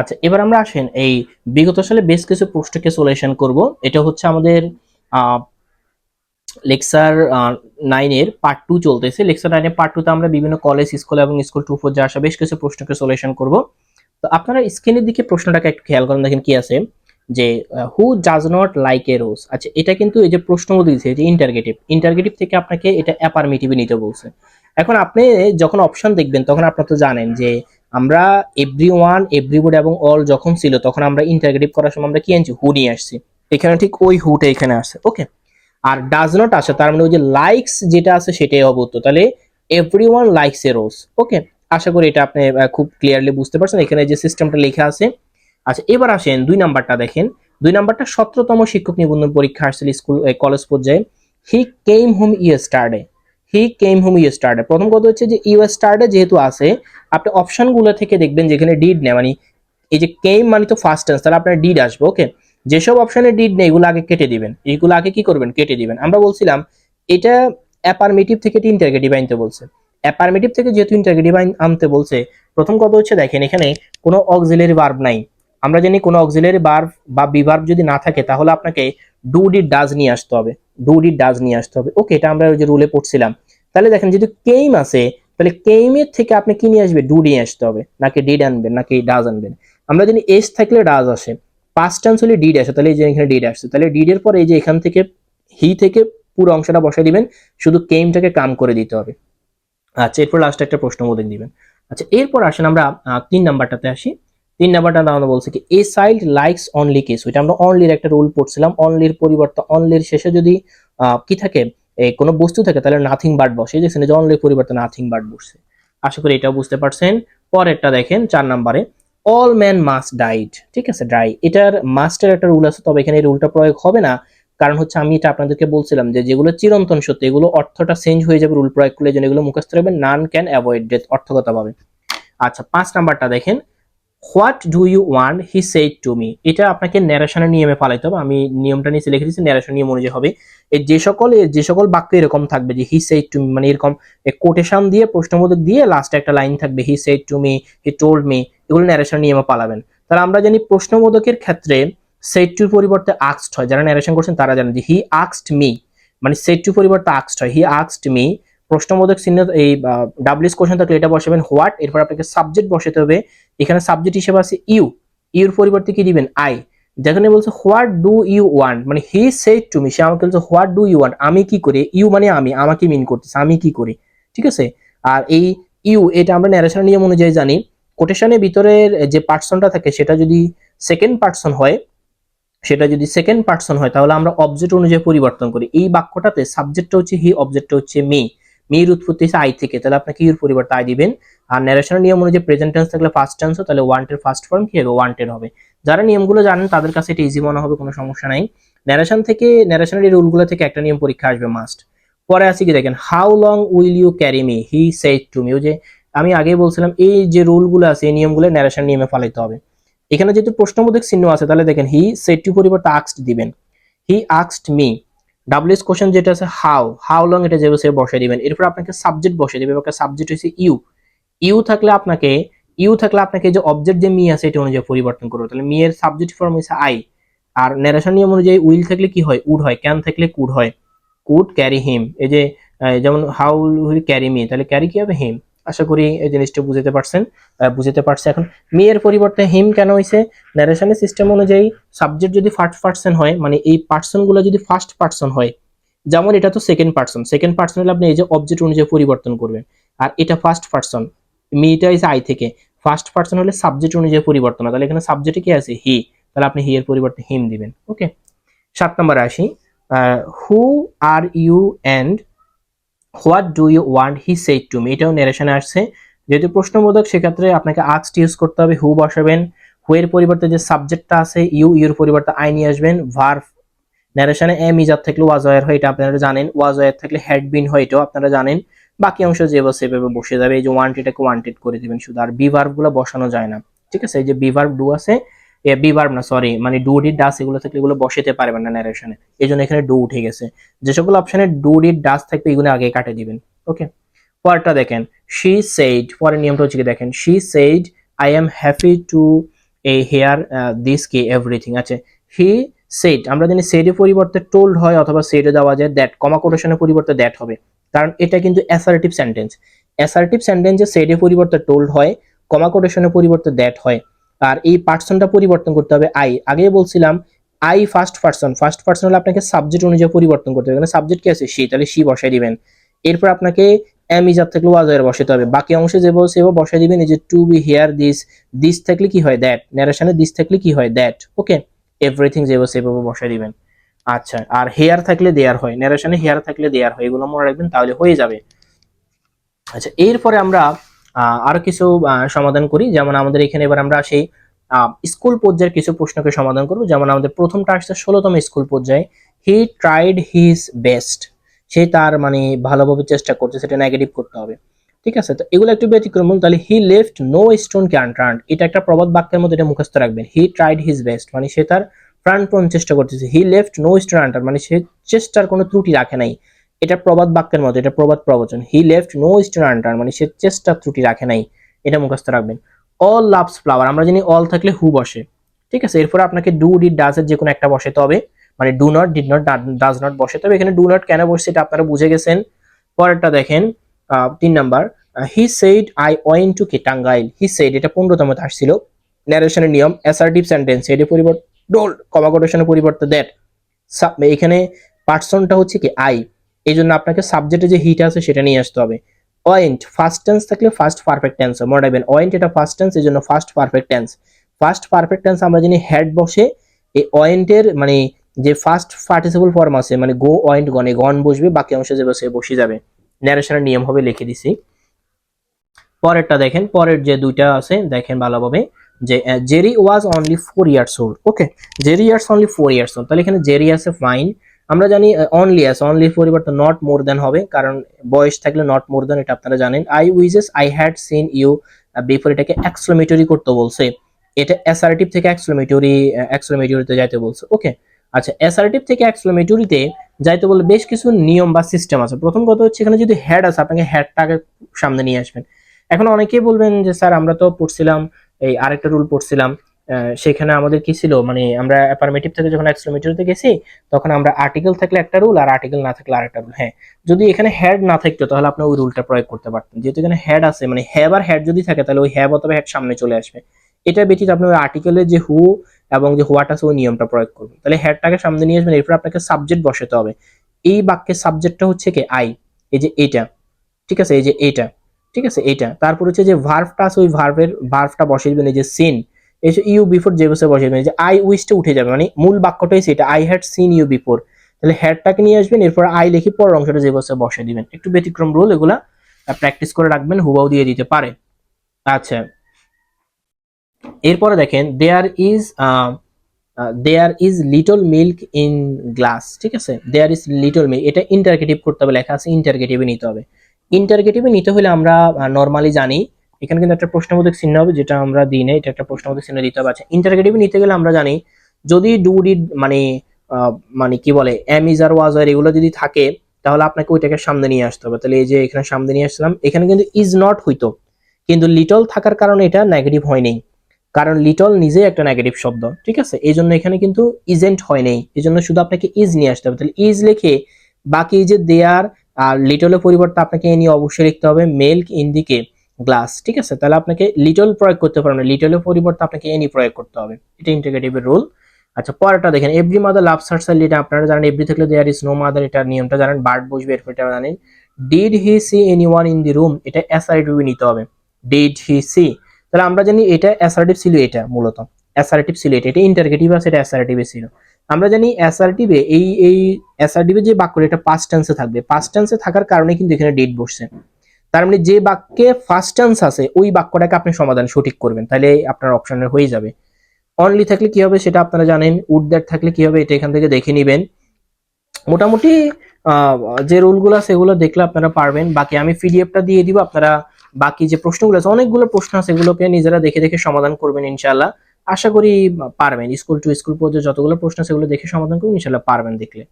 আচ্ছা এবার আমরা আসেন এই বিগত সালে বেশ কিছু প্রশ্নকে সলিউশন করব। এটা হচ্ছে আমাদের লেকচার নাইনের পার্ট টু চলতেছে। লেকচার নাইনের পার্ট টুতে আমরা বিভিন্ন কলেজ স্কুল এবং স্কুল টু ফোর যা বেশ কিছু প্রশ্নকে সলিউশন করব। তো আপনারা স্ক্রিনের দিকে প্রশ্নটাকে একটু খেয়াল করেন, দেখেন কি আছে, যে who does not like a rose আচ্ছা এটা কিন্তু এই যে প্রশ্ন দিয়েছে যে ইন্টারগেটিভ ইন্টারগেটিভ থেকে আপনাকে এটা অ্যাপারমিটিভ নিতে বলছে। এখন আপনি যখন অপশন দেখবেন, তখন আপনারা তো জানেন যে আমরা এভরি ওয়ান এভরিবডি এবং অল যখন ছিল, তখন আমরা ইন্টারগেটিভ করার সময় আমরা কি আনছি হু নিয়ে আসছি। এখানে ঠিক ওই হুটা এখানে আসছে ওকে আর ডাজ নট আসে, তার মানে ওই যে লাইকস যেটা আছে সেটাই অবুত্ত। তাহলে every one likes a rose okay আশা করি এটা আপনি খুব ক্লিয়ারলি বুঝতে পারছেন। এখানে যে সিস্টেমটা লেখা আছে আচ্ছা এবার আসেন দুই নাম্বারটা দেখেন। দুই নাম্বারটা সতেরোতম শিক্ষক নিবন্ধন পরীক্ষা আসছিল স্কুল কলেজ পর্যায়ে। He came home yesterday he came home yesterday প্রথম কথা হচ্ছে যে ইউ স্টার্ডে যেহেতু আছে, আপনি অপশনগুলো থেকে দেখবেন যেখানে ডিড নেই। মানে এই যে কেম মানে তো ফার্স্ট টেন্স তাহলে আপনার ডিড আসবে ওকে যেসব অপশনে ডিড নেই, এগুলো আগে কেটে দিবেন। এইগুলো আগে কি করবেন? কেটে দিবেন। আমরা বলছিলাম, এটা অ্যাপারমেটিভ থেকে ইন্টারগেটিভ আনতে বলছে। অ্যাপারমেটিভ থেকে যেহেতু ইন্টারগেটিভ আনতে বলছে, প্রথম কথা হচ্ছে দেখেন, এখানে কোনো অক্সিলারি ভার্ব নাই। আমরা জানি কোনো অক্সিলারি ভার্ব বা বিভার্ব যদি না থাকে, তাহলে আপনাকে ডু ডিড ডাজ নিয়ে আসতে হবে ডু ডিড ডাজ নিয়ে আসতে হবে। ওকে এটা আমরা ওই যে রুলে পড়ছিলাম। তাহলে দেখেন, যদি কেইম আছে, তাহলে কেইমের থেকে আপনি কি নিয়ে আসবে? ডু নিয়ে আসতে হবে, নাকি ডিড আনবেন, নাকি ডাজ আনবেন। আমরা জানি এস থাকলে ডাজ আসে পাস্ট টেন্স হলে ডিড আসে, তাহলে এই যে এখানে ডিড আসছে। তাহলে ডিডের পর এই যে এখান থেকে হি থেকে পুরো অংশটা বসাই দিবেন, শুধু কেইমটাকে কাম করে দিতে হবে। আচ্ছা এরপর লাস্টে একটা প্রশ্ন বোধক দিবেন। আচ্ছা এরপর আসেন আমরা তিন নাম্বারটাতে আসি। তিন নাম্বারটা আমরা বলছি কি a child likes only kiss ওইটা আমরা অনলির একটা রুল পড়ছিলাম অনলির পরিবর্তে অনলির শেষে যদি কি থাকে কোনো বস্তু থাকে, তাহলে নাথিং বার্ড বসে। দেখছেন যে অনলির পরিবর্তে নাথিং বার্ড বসছে। আশা করি এটাও বুঝতে পারছেন। পরেরটা দেখেন, চার নাম্বারে অল ম্যান মাস্ট ডাইড ঠিক আছে ডাই এটার মাস্টের একটা রুল আছে, তবে এখানে এই রুলটা প্রয়োগ হবে না। কারণ হচ্ছে আমি এটা আপনাদেরকে বলছিলাম যে, যেগুলো চিরন্তন সত্য, এগুলো অর্থটা চেঞ্জ হয়ে যাবে রুল প্রয়োগ করলে যেন এগুলো মুখস্থ রাখবেন নান ক্যান অ্যাভয়েড ডেথ অর্থগত পাবে আচ্ছা পাঁচ নাম্বারটা দেখেন what do you want he said to me এটা আপনাকে ন্যারেশনের নিয়মে পালাইতে হবে। আমি নিয়মটা নিচে লিখে দিচ্ছি ন্যারেশন নিয়ম অনুযায়ী হবে। এই যে সকল যে সকল বাক্য এরকম থাকবে যে হি সেইড টু মি মানে এরকম কোটেশন দিয়ে, প্রশ্নবোধক দিয়ে লাস্টে একটা লাইন থাকবে he said to me he told me এগুলো ন্যারেশন নিয়মে পালাবেন। তাহলে আমরা জানি প্রশ্নবোধকের ক্ষেত্রে সেট টুর পরিবর্তে আক্সড হয়। যারা ন্যারেশন করছেন তারা জানেন যে হি আক্সড মি মানে সেট টু পরিবর্তে আক্সড হয়। হি আক্সড মি প্রশ্নবোধক চিহ্ন এই ডাব্লিউএস কোশ্চেন থাকলে এটা বসাবেন হোয়াট এরপর আপনাকে সাবজেক্ট বসাতে হবে। এখানে সাবজেক্ট হিসেবে আছে ইউ ইউর পরিবর্তে কি দিবেন? আই যেখানে বলছে হোয়াট ডু ইউ ওয়ান্ট মানে হি সেট টু মি সে আমাকে বলছে হোয়াট ডু ইউ ওয়ান্ট আমি কি করি? ইউ মানে আমি, আমাকে মিন করতেছে, আমি কি করি? ঠিক আছে? আর এই ইউ এটা আমরা ন্যারেশন নিয়ম অনুযায়ী জানি। কোটেশনের ভিতরের যে পার্সনটা থাকে, সেটা যদি সেকেন্ড পার্সন হয়, সেটা যদি সেকেন্ড পার্সন হয়, তাহলে আমরা অবজেক্ট অনুযায়ী পরিবর্তন করি। এই বাক্যটাতে সাবজেক্টটা হচ্ছে হি অবজেক্টটা হচ্ছে মি মির উৎপত্তি হচ্ছে আই থেকে, তাহলে আপনাকে ইউর পরিবর্তে আই দিবেন? আর ন্যারেশনের নিয়ম অনুযায়ী প্রেজেন্ট টেন্স থাকলে ফার্স্ট টেন্স তাহলে ওয়ান্টের ফার্স্ট ফর্ম কি হবে? ওয়ান্টেড হবে। যারা নিয়মগুলো জানেন, তাদের কাছে এটা ইজি মনে হবে, কোনো সমস্যা নাই। ন্যারেশন থেকে ন্যারেশনের এই রুলগুলো থেকে একটা নিয়ম পরীক্ষা আসবে মাস্ট পরে আছে কি দেখেন how long will you carry me he said to me যে আমি আগেই বলছিলাম, এই যে রুলগুলো আছে, এই নিয়মগুলো ন্যারেশন নিয়মে ফালাইতে হবে। এখানে যেহেতু প্রশ্নবোধক চিহ্ন আছে, তাহলে দেখেন হি সেট টু পরিবর্তে আক্সড দিবেন। হি আক্সড মি ডাব্লিউএস কোশ্চেন যেটা আছে হাউ হাউ লং এটা যেভাবে সে বসে দিবেন, এরপর আপনাকে সাবজেক্ট বসে দিবে আপনার সাবজেক্ট হচ্ছে ইউ ইউ থাকলে আপনাকে ইউ থাকলে আপনাকে যে অবজেক্ট যে মি আছে, এটা অনুযায়ী পরিবর্তন করবে। তাহলে মি এর সাবজেক্ট ফর্ম হচ্ছে আই আর ন্যারেশন নিয়ম অনুযায়ী উইল থাকলে কি হয়? উড হয়। ক্যান থাকলে কুড হয়। কুড ক্যারি হিম এই যে যেমন হাউ উইল ক্যারি মি তাহলে ক্যারি কি হবে? হিম আশা করি এই জিনিসটা বুঝতে পারছেন বুঝতে পারছে। এখন মি এর পরিবর্তে হিম কেন হয়েছে ন্যারেশনের সিস্টেম অনুযায়ী সাবজেক্ট যদি ফার্স্ট পার্সন হয় মানে এই পার্সনগুলো যদি ফার্স্ট পার্সন হয়, যেমন এটা তো সেকেন্ড পার্সন সেকেন্ড পার্সন হলে আপনি এই যে অবজেক্ট অনুযায়ী পরিবর্তন করবেন। আর এটা ফার্স্ট পার্সন মিটা হয়েছে আই থেকে ফার্স্ট পার্সন হলে সাবজেক্ট অনুযায়ী পরিবর্তন তাহলে এখানে সাবজেক্টে কি আছে? হি তাহলে আপনি হি এর পরিবর্তে হিম দিবেন ওকে সাত নম্বরে আসি who are you and what do you want he said to me এটাও ন্যারেশনে আসছে। যেহেতু প্রশ্নবোধক, সেক্ষেত্রে আপনাকে আক্সড ইউজ করতে হবে হু বসাবেন হু এর পরিবর্তে যে সাবজেক্টটা আছে ইউ ইউর পরিবর্তে আই নিয়ে আসবেন ভার্ভ ন্যারেশনে এম ইজার থাকলে ওয়াজ ওয়ার হয়, এটা আপনারা জানেন। ওয়াজ ওয়ার থাকলে হ্যাড বিন হয়, এটাও আপনারা জানেন। বাকি অংশ যেভাবে সেভাবে বসে যাবে। এই যে ওয়ান্টেডটাকে ওয়ান্টেড করে দিবেন শুধু। আর বি ভার্ভগুলো বসানো যায় না। ঠিক আছে? এই যে বি ভার্ভ ডু আছে বি ভার্ভ না সরি মানে ডু ডিড ডাস এগুলো থাকলে এগুলো বসাতে পারবেন না ন্যারেশনে এই জন্য এখানে ডু উঠে গেছে। যে সকল অপশনে ডু ডিড ডাস থাকবে, এগুলো আগে কাটে দিবেন ওকে পরেরটা দেখেন শি সেইড পরের নিয়মটা হচ্ছে কি দেখেন she said I am happy to এই হেয়ার দিস কি এভরিথিং আচ্ছা হি সেট আমরা জানি সেডের পরিবর্তে টোল্ড হয় অথবা সেডে দেওয়া যায় দ্যাট কমা কোটেশনের পরিবর্তে দ্যাট হবে। কারণ এটা কিন্তু অ্যাসার্টিভ সেন্টেন্স অ্যাসার্টিভ সেন্টেন্সে সেডের পরিবর্তে টোল্ড হয় কমা কোটেশনের পরিবর্তে দ্যাট হয়। আর এই পার্সনটা পরিবর্তন করতে হবে আই আগে বলছিলাম I first person first person হলে আপনাকে সাবজেক্ট অনুযায়ী পরিবর্তন করতে হবে। এখানে সাবজেক্ট কি আছে? সি, তাহলে সি বসাই দিবেন। এরপর আপনাকে এম ইজার থাকলে ওয়াজার বসাতে হবে। বাকি অংশে যে বলছে এবার বসাই দিবেন এই যে to be here this this থাকলে কি হয়? দ্যাট ন্যারেশনে দিস থাকলে কি হয়? দ্যাট ওকে এভরিথিং যেভাবে সেভাবে বসাই দিবেন। আচ্ছা আর হেয়ার থাকলে দেয়ার হয়। ন্যারেশনে হেয়ার থাকলে দেয়ার হয়। এগুলো মনে রাখবেন, তাহলে হয়ে যাবে। আচ্ছা এরপরে আমরা আরও কিছু সমাধান করি। যেমন আমাদের এখানে এবার আমরা সেই স্কুল পর্যায়ের কিছু প্রশ্নকে সমাধান করব। যেমন আমাদের প্রথমটা আসছে ষোলোতম স্কুল পর্যায়ে। হি ট্রাইড হিজ বেস্ট সে তার মানে ভালোভাবে চেষ্টা করছে, সেটা নেগেটিভ করতে হবে। ঠিক আছে? তো এগুলো একটু ব্যতিক্রম তাহলে he left no stone unturned এটা একটা প্রবাদ বাক্যের মধ্যে এটা মুখস্থ রাখবেন। হি ট্রাইড হিজ বেস্ট মানে সে তার প্রাণপণ চেষ্টা করতেছে। He left no stone unturned মানে সে চেষ্টার কোনো ত্রুটি রাখে নাই। এটা প্রবাদ বাক্যের মতো, এটা প্রবাদ প্রবচন। He left no stone unturned মানে সে চেষ্টা ত্রুটি রাখে নাই। এটা মুখস্থ রাখবেন। অল লাভস ফ্লাওয়ার আমরা জানি অল থাকলে হু বসে। ঠিক আছে, এরপরে আপনাকে ডু ডিড ডাজ এর যে কোনো একটা বসাতে হবে। মানে do not did not does not বসে তবে এখানে ডু নট কেন বসছে এটা আপনারা বুঝে গেছেন। পরেরটা দেখেন তিন number. He said I went to কি টাঙ্গাইল হি সেইড এটা পনেরোতম আসছিল ন্যারেশনের নিয়ম অ্যাসার্টিভ সেন্টেন্স এর পরিবর্তে ডোল কমা কোটেশনের পরিবর্তে দ্যাট এখানে পার্সনটা হচ্ছে কি? আই এই জন্য আপনাকে সাবজেক্টে যে হিট আছে সেটা নিয়ে আসতে হবে। অয়েন্ট ফার্স্ট টেন্স থাকলে ফার্স্ট পারফেক্ট টেন্স মনে রাখবেন। অয়েন্ট এটা ফার্স্ট টেন্স এই জন্য first perfect tense first perfect tense আমরা জানি হেড বসে, এই ওয়েন্টের মানে যে ফার্স্ট পার্টিসিপল ফর্ম আছে মানে গো অয়েন্ট গনে, গন বসবে, বাকি অংশে যে বসে বসে যাবে। ন্যারেশনের নিয়ম হবে লিখে দিছি। পরেরটা দেখেন, পরের যে দুইটা আছে, দেখেন ভালোভাবে যে Jerry was only four years old okay Jerry years only four years old তাহলে এখানে জেরি আছে ফাইন আমরা জানি অনলি আছে অনলি পরিবর্তে নট মোর দেন হবে, কারণ বয়স থাকলে নট মোর দেন এটা আপনারা জানেন। I wishes I had seen you before এটাকে এক্সক্লামেটরি করতে বলছে। এটা অ্যাসার্টিভ থেকে এক্সক্লামেটরি এক্সক্লামেটরিতে যাইতে বলছে। ওকে আচ্ছা অ্যাসার্টিভ থেকে এক্সক্লামেটরিতে যাইতে বলে বেশ কিছু নিয়ম বা সিস্টেম আছে। প্রথম কথা হচ্ছে, এখানে যদি হেড আছে, আপনাকে হেডটাকে সামনে নিয়ে আসবেন। এখন অনেকেই বলবেন যে, স্যার, আমরা তো পড়ছিলাম, এই আরেকটা রুল পড়ছিলাম। সেখানে আমাদের কি ছিল? মানে আমরা অ্যাফার্মেটিভ থেকে যখন এক্সক্লামেটরিতে গেছি, তখন আমরা আর্টিকেল থাকলে একটা রুল আর আর্টিকেল না থাকলে আরেকটা রুল হ্যাঁ যদি এখানে হেড না থাকতো, তাহলে আপনি ওই রুলটা প্রয়োগ করতে পারতেন। যেহেতু এখানে হেড আছে মানে হ্যাভ আর হেড যদি থাকে, তাহলে ওই হ্যাভ অথবা হেড সামনে চলে আসবে। এটা ব্যতীত আপনি ওই আর্টিকেলের যে হু এবং যে হোয়াট আছে, ওই নিয়মটা প্রয়োগ করবেন। তাহলে হেডটাকে সামনে নিয়ে আসবেন, এরপর আপনাকে সাবজেক্ট বসাতে হবে। এই বাক্যের সাবজেক্টটা হচ্ছে কি? আই এই যে এটা। ঠিক আছে? এই যে এটা। ঠিক আছে? এইটা তারপর হচ্ছে যে ভার্ভটা আছে, ওই ভার্ভের ভার্ভটা বসিয়ে দিবেন এই যে সিন এই যে ইউ বিফোর যে বসে বসিয়ে দিবেন যে আই উইশটা উঠে যাবে মানে মূল বাক্যটাই সেটা I had seen you before তাহলে হেডটাকে নিয়ে আসবেন, এরপর আই লিখে পরের অংশটা যে বসে বসে দিবেন। একটু ব্যতিক্রম রুল এগুলা প্র্যাকটিস করে রাখবেন হুবাও দিয়ে দিতে পারে। আচ্ছা। এরপরে দেখেন there is there is little milk in glass ঠিক আছে? দেয়ার ইজ লিটল মিল্ক এটা ইন্টারগেটিভ করতে হবে, লেখা আছে ইন্টারগেটিভে নিতে হবে। ইন্টারগেটিভে নিতে হলে আমরা নর্মালি জানি এখানে কিন্তু একটা প্রশ্নবোধক চিহ্ন হবে, যেটা আমরা দিই না এটা একটা প্রশ্নবোধক চিহ্ন দিতে হবে। আচ্ছা ইন্টারগেটিভে নিতে গেলে আমরা জানি, যদি ডু ডিড মানে মানে কি বলে এম ইজ আর ওয়াজ আর এগুলো যদি থাকে, তাহলে আপনাকে ওইটাকে সামনে নিয়ে আসতে হবে। তাহলে এই যে এখানে সামনে নিয়ে আসলাম, এখানে কিন্তু ইজ নট হইতো। কিন্তু লিটল থাকার কারণে এটা নেগেটিভ হয়নি কারণ লিটল নিজেই একটা নেগেটিভ শব্দ, ঠিক আছে? এই জন্য এখানে কিন্তু ইজেন্ট হয় নাই। এই জন্য শুধু আপনাকে ইজ নিয়ে আসতে হবে। তাহলে ইজ লিখে বাকি যে দেয়ার আর লিটলের পরিবর্তে আপনাকে এ নিয়ে অবশ্যই লিখতে হবে মিল্ক ইন দিকে গ্লাস ঠিক আছে? তাহলে আপনাকে লিটল প্রয়োগ করতে পারবেন লিটলের পরিবর্তে আপনাকে এনি প্রয়োগ করতে হবে। এটা ইন্টিগ্রেটিভের রুল আচ্ছা পরেরটা দেখেন এভরি মাদার লাভ সার্সাল এটা আপনারা জানেন এভরি থাকলে দেয়ার ইজ নো মাদার এটা নিয়মটা জানেন বার্ড বসবে, এরপর এটা জানেন। Did he see any one in the room এটা অ্যাসার্টিভ নিতে হবে। ডিড হি সি তাহলে আমরা জানি এটা অ্যাসার্টিভ ছিল এটা, মূলত। অ্যাসার্টিভ ছিল এটা এটা ইন্টারগেটিভ আছে, এটা অ্যাসার্টিভে ছিল। আমরা জানি অ্যাসার্টিভে এই এই অ্যাসার্টিভে যে বাক্য এটা পাস্ট টেন্সে থাকবে। পাস্ট টেন্সে থাকার কারণে কিন্তু এখানে ডেট বসছে। তার মানে যে বাক্যে ফার্স্ট টেন্স আছে, ওই বাক্যটাকে আপনি সমাধান সঠিক করবেন। তাহলে আপনার অপশনের হয়ে যাবে। অনলি থাকলে কি হবে সেটা আপনারা জানেন। উড দ্যাট থাকলে কি হবে এটা এখান থেকে দেখে নেবেন। মোটামুটি যে রুলগুলো আছে সেগুলো দেখলে আপনারা পারবেন। বাকি আমি পিডিএফটা দিয়ে দিব, আপনারা বাকি যে প্রশ্নগুলো আছে, অনেকগুলো প্রশ্ন আছে, এগুলোকে নিজেরা দেখে দেখে সমাধান করবেন ইনশাল্লাহ আশা করি পারবেন। স্কুল টু স্কুল পর্যন্ত যতগুলো প্রশ্ন আছে সেগুলো দেখে সমাধান করবেন ইনশাল্লাহ পারবেন দেখলে।